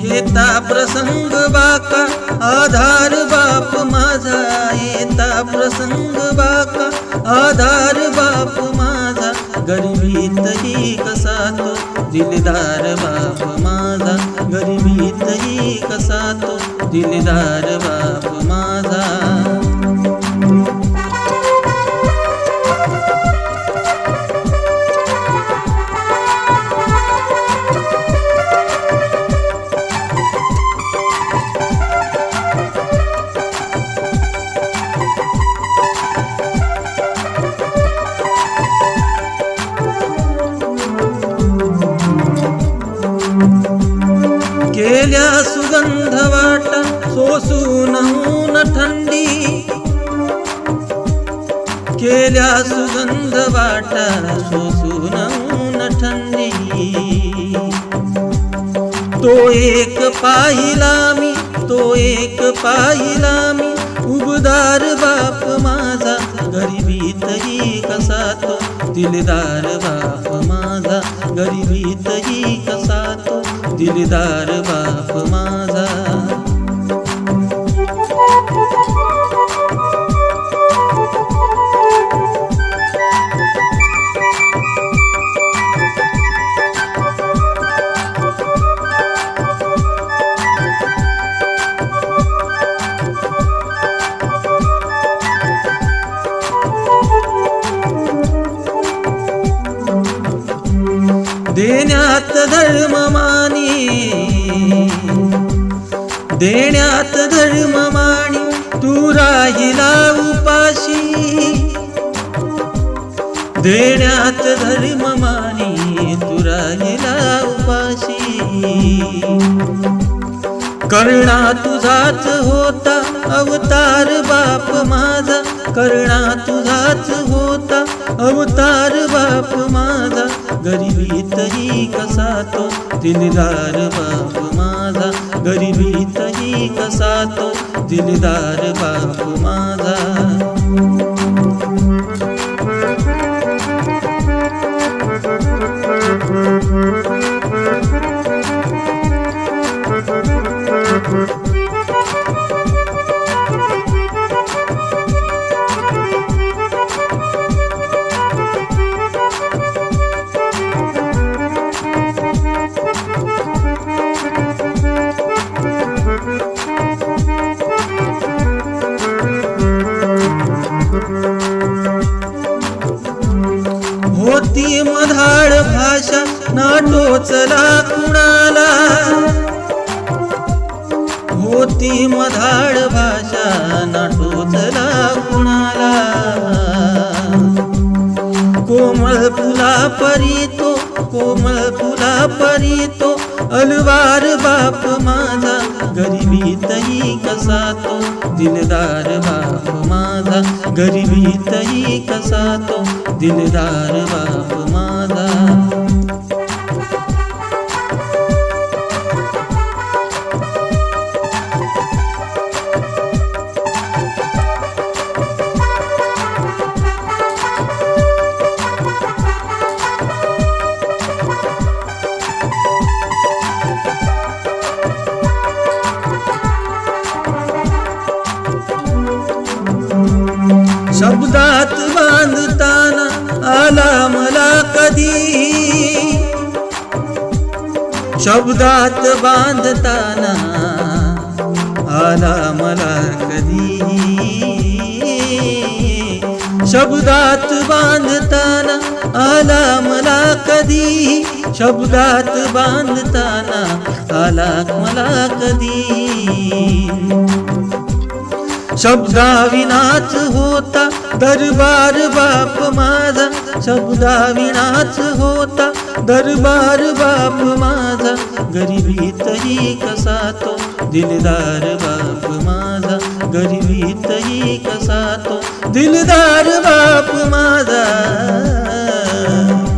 येता प्रसंग बाका आधार बाप माझा येता प्रसंग बाका आधार बाप माझा गरिबीतही कसा तो दिलदार बाप माझा गरिबीतही कसा तो दिलदार बाप केल्या सुगंध वाटा सोसून ऊन थंडी. केल्या सुगंध वाटा सोसून ऊन थंडी. तो एक पाहिला मी तो एक पाहिला मी. उबदार बाप माझा गरिबीतही कसा तो? दिलदार बाप माझा गरिबीतही कसा तो? दिलदार बाप माझा. देण्यात धर्म मा देण्यात धर्म माणी तू राहिला उपाशी. देण्यात धर्म मानी तू राहिला उपाशी. कर्णा तुझाच होता अवतार बाप माझा. कर्णा तुझाच होता अवतार बाप माझा. गरिबीतही कसा तो दिलदार बाप माझा. गरिबीतही कसा तो दिलदार बाप माझा. धाड भाषा ना टोचला कुणाला होती मधाड भाषा नाटोचला कुणाला कोमळ फुला परी तो कोमळ फुला परी तो अलवार बाप माझा गरिबीतही कसा तो? दिलदार बाप माझा. गरिबीतही कसा तो? दिलदार बाप माझा. शब्दात बांधताना आला मला कधी? शब्दात बांधताना आला मला कधी? शब्दात बांधताना आला मला कधी? शब्दात बांधताना आला मला कधी? शब्दाविनाच होता दरबार बाप माझा. शब्दाविनाच होता दरबार बाप माझा. गरिबीतही कसा तो दिलदार बाप माझा. गरिबीतही कसा तो दिलदार बाप माझा.